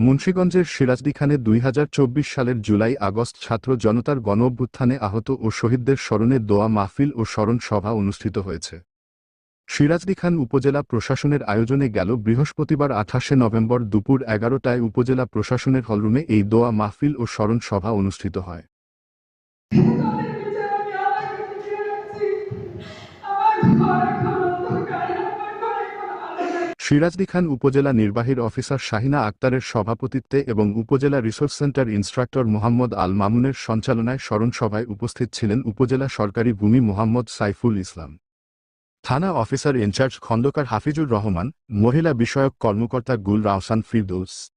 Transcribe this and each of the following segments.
মুন্সীগঞ্জের সিরাজদিখানে দুই সালের জুলাই আগস্ট ছাত্র জনতার গণ অভ্যুত্থানে আহত ও শহীদদের স্মরণে দোয়া, মাহফিল ও স্মরণ সভা অনুষ্ঠিত হয়েছে। সিরাজদিখান উপজেলা প্রশাসনের আয়োজনে গেল বৃহস্পতিবার আঠাশে নভেম্বর দুপুর এগারোটায় উপজেলা প্রশাসনের হলরুমে এই দোয়া, মাহফিল ও স্মরণ সভা অনুষ্ঠিত হয়। আলো নাই সিরাজদি খান উপজেলা নির্বাহীর অফিসার শাহিনা আক্তারের সভাপতিত্বে এবং উপজেলা resource centre instructor Mohammad Al মামুনের সঞ্চালনায় স্মরণ সভায় উপস্থিত ছিলেন উপজেলা সরকারি ভূমি মোহাম্মদ সাইফুল ইসলাম। থানা officer in charge Khandakar Hafizur Rahman, মহিলা বিষয়ক কর্মকর্তা গুল রাওসান ফিরদৌস।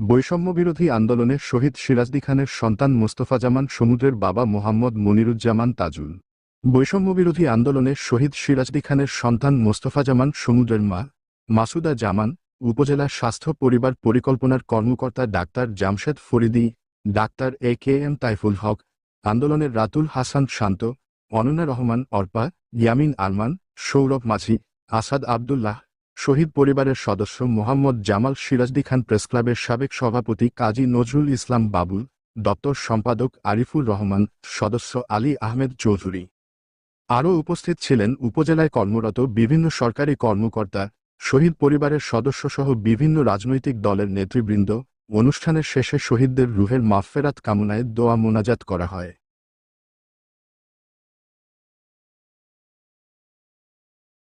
বৈষম্যবিরোধী আন্দোলনে শহীদ সিরাজদি খানের সন্তান মোস্তফা জামান, সমুদ্রের বাবা মোহাম্মদ মনিরুজ্জামান তাজুল। বৈষম্যবিরোধী আন্দোলনে শহীদ সিরাজদি খানের সন্তান মোস্তফা জামান, সমুদ্রের মা মাসুদা জামান, উপজেলা স্বাস্থ্য পরিবার পরিকল্পনার কর্মকর্তা doctor Jamshed Faridi, doctor A K M Taiful Haque, আন্দোলনের রাতুল হাসান শান্ত, অনন্যা রহমান অর্পা, ইয়ামিন আরমান, সৌরভ মাঝি, আসাদ আবদুল্লাহ, শহীদ পরিবারের সদস্য মোহাম্মদ জামাল সিরাজদি খান প্রেসক্লাবের সাবেক সভাপতি কাজী নজরুল ইসলাম বাবুল, দপ্তর সম্পাদক আরিফুর রহমান, সদস্য আলী আহমেদ চৌধুরী। আরও উপস্থিত ছিলেন উপজেলায় কর্মরত বিভিন্ন সরকারি কর্মকর্তা শহীদ পরিবারের সদস্যসহ বিভিন্ন রাজনৈতিক দলের নেতৃবৃন্দ অনুষ্ঠানের শেষে শহীদদের রুহের মাফফেরাত কামনায় দোয়া মোনাজাত করা হয়।